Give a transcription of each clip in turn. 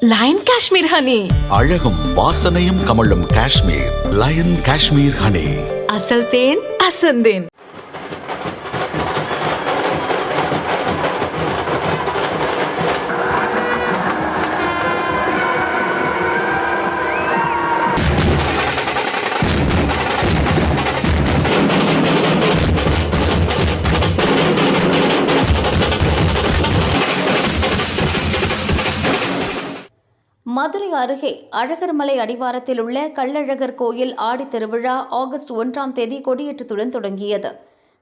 Line Kashmir honey அழகும் வாசனையும் கமழும் காஷ்மீர். லயன் காஷ்மீர் ஹனி அசல் தேன் அசந்தேன். மதுரை அருகே அழகர்மலை அடிவாரத்தில் உள்ள கள்ளழகர் கோயில் ஆடித் திருவிழா ஆகஸ்ட் ஒன்றாம் தேதி கொடியேற்றத்துடன் தொடங்கியது.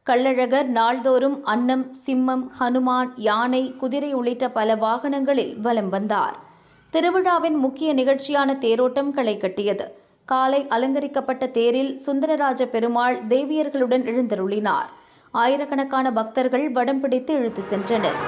கள்ளழகர் நாள்தோறும் அன்னம் சிம்மம் ஹனுமான் யானை குதிரை உள்ளிட்ட பல வாகனங்களில் வலம் வந்தார். திருவிழாவின் முக்கிய நிகழ்ச்சியான தேரோட்டம் களை கட்டியது. காலை அலங்கரிக்கப்பட்ட தேரில் சுந்தரராஜ பெருமாள் தேவியர்களுடன் எழுந்தருளினார். ஆயிரக்கணக்கான பக்தர்கள் வடம் பிடித்து இழுத்து சென்றனர்.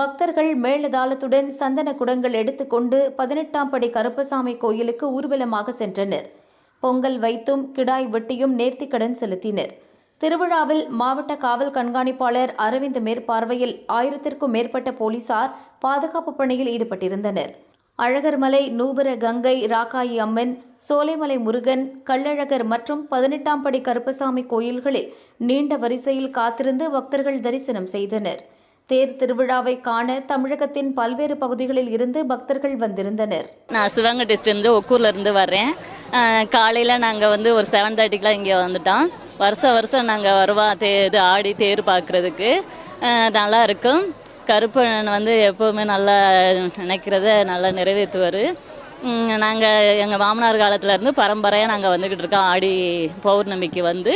பக்தர்கள் மேளதாளத்துடன் சந்தன குடங்கள் எடுத்துக்கொண்டு பதினெட்டாம் படி கருப்பசாமி கோயிலுக்கு ஊர்வலமாக சென்றனர். பொங்கல் வைத்தும் கிடாய் வெட்டியும் நேர்த்திக்கடன் செலுத்தினர். திருவிழாவில் மாவட்ட காவல் கண்காணிப்பாளர் அரவிந்த் மேற்பார்வையில் ஆயிரத்திற்கும் மேற்பட்ட போலீசார் பாதுகாப்பு பணியில் ஈடுபட்டிருந்தனர். அழகர்மலை நூபுர கங்கை ராக்காயி அம்மன் சோலைமலை முருகன் கள்ளழகர் மற்றும் பதினெட்டாம் படி கருப்பசாமி கோயில்களில் நீண்ட வரிசையில் காத்திருந்து பக்தர்கள் தரிசனம் செய்தனர். தேர் திருவிழாவை காண தமிழகத்தின் பல்வேறு பகுதிகளில் இருந்து பக்தர்கள் வந்திருந்தனர். நான் சிவகங்கை டிஸ்ட்ரிக்ட்லேருந்து ஒக்கூர்ல இருந்து வர்றேன். காலையில் நாங்கள் வந்து ஒரு செவன் தேர்ட்டிக்கெலாம் இங்கே வந்துட்டோம். வருஷம் வருஷம் நாங்கள் வருவோம் தே இது ஆடி தேர் பார்க்குறதுக்கு நல்லா இருக்கும். கருப்பன் வந்து எப்போவுமே நல்லா நினைக்கிறத நல்லா நிறைவேற்றுவார். நாங்கள் எங்கள் மாமனார் காலத்துலேருந்து பரம்பரையாக நாங்கள் வந்துக்கிட்டு இருக்கோம். ஆடி பௌர்ணமிக்கு வந்து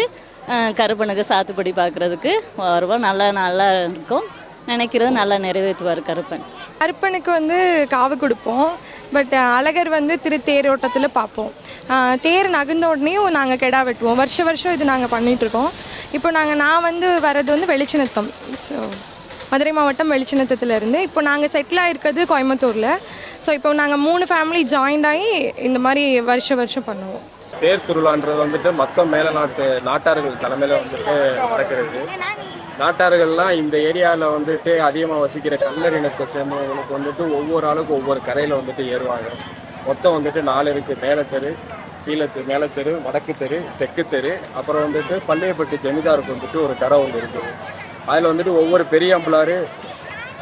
கருப்பனுக்கு சாத்துப்படி பார்க்குறதுக்கு வருவோம். நல்லா நல்லா இருக்கும். நினைக்கிறது நல்லா நிறைவேற்றுவார் கருப்பன். கருப்பனுக்கு வந்து காவு கொடுப்போம். பட் அழகர் வந்து திரு தேரோட்டத்தில் பார்ப்போம் தேர் நகர்ந்த உடனேயும் நாங்கள் கெடா வெட்டுவோம். வருஷ வருஷம் இது நாங்கள் பண்ணிகிட்ருக்கோம் இப்போ நாங்கள் நான் வந்து வர்றது வந்து வெளிச்சினத்தம் ஸோ மதுரை மாவட்டம் வெளிச்சினத்தத்துல இருந்து இப்போ நாங்கள் செட்டில் ஆகிருக்கிறது கோயம்புத்தூரில். ஸோ இப்போ நாங்கள் மூணு ஃபேமிலி ஜாயின்ட் ஆகி இந்த மாதிரி வருஷ வருஷம் பண்ணுவோம். தேர் திருவிழான்றது வந்துட்டு மொத்த மேல நாட்டு நாட்டார்கள் தலைமையில வந்துட்டு நடக்கிறது. நாட்டார்கள்லாம் இந்த ஏரியாவில் வந்துட்டு அதிகமாக வசிக்கிற கல்லர் இனத்தை சேர்ந்தவங்களுக்கு வந்துட்டு ஒவ்வொரு ஆளுக்கும் ஒவ்வொரு கரையில் வந்துட்டு ஏறுவாங்க. மொத்தம் வந்துட்டு நாலு இருக்குது மேலத்தெரு மேலே மேலத்தெரு வடக்கு தெரு தெற்கு தெரு அப்புறம் வந்துட்டு பள்ளியப்பட்டு ஜமீதாருக்கு வந்துட்டு ஒரு கரை ஒன்று இருக்குது அதில் வந்துட்டு ஒவ்வொரு பெரிய அம்பளாரு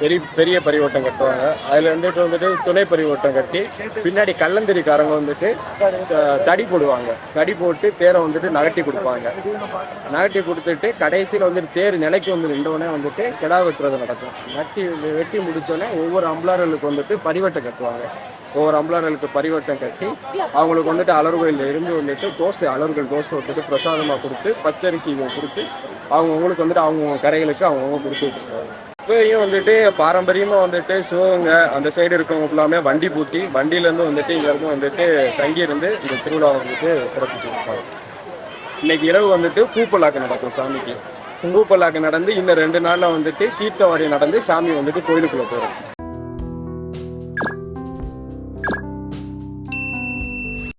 பெரிய பெரிய பரிவட்டம் கட்டுவாங்க. அதில் வந்துட்டு வந்துட்டு துணை பரிவட்டம் கட்டி பின்னாடி கள்ளந்தறிக்காரங்க வந்துட்டு தடி போடுவாங்க. தடி போட்டு தேரை வந்துட்டு நகட்டி கொடுப்பாங்க. நகட்டி கொடுத்துட்டு கடைசியில் வந்துட்டு தேர் நிலைக்கு வந்து நின்றோடனே வந்துட்டு கிடா வெட்டுறது நடக்கும். நட்டி வெட்டி முடித்தோடனே ஒவ்வொரு அம்பளாரர்களுக்கு வந்துட்டு பரிவட்டம் கட்டுவாங்க. ஒவ்வொரு அம்பளாரர்களுக்கு பரிவட்டம் கட்டி அவங்களுக்கு வந்துட்டு அலர்கோயிலில் இருந்து வந்துட்டு தோசை அலர்கள் தோசை வந்துட்டு பிரசாதமாக கொடுத்து பச்சரிசி கொடுத்து அவங்கவுங்களுக்கு வந்துட்டு அவங்கவுங்க கரைகளுக்கு அவங்கவுங்க கொடுத்து இருக்காங்க இப்பயும் வந்துட்டு பாரம்பரியமா வந்துட்டு சிவகங்கை அந்த சைடு இருக்கவங்க ஃபுல்லாமே வண்டி பூட்டி வண்டியிலேருந்து வந்துட்டு இங்கேருந்து வந்துட்டு தங்கியிருந்து இந்த திருவிழா வந்துட்டு சிறப்பிச்சு இருப்பாங்க இன்னைக்கு இரவு வந்துட்டு பூப்பல்லாக்கு நடக்கும் சாமிக்கு. பூப்பல்லாக்கு நடந்து இன்னும் ரெண்டு நாள்ல வந்துட்டு தீர்த்தவாடி நடந்து சாமி வந்துட்டு கோயிலுக்குள்ள போயிடும்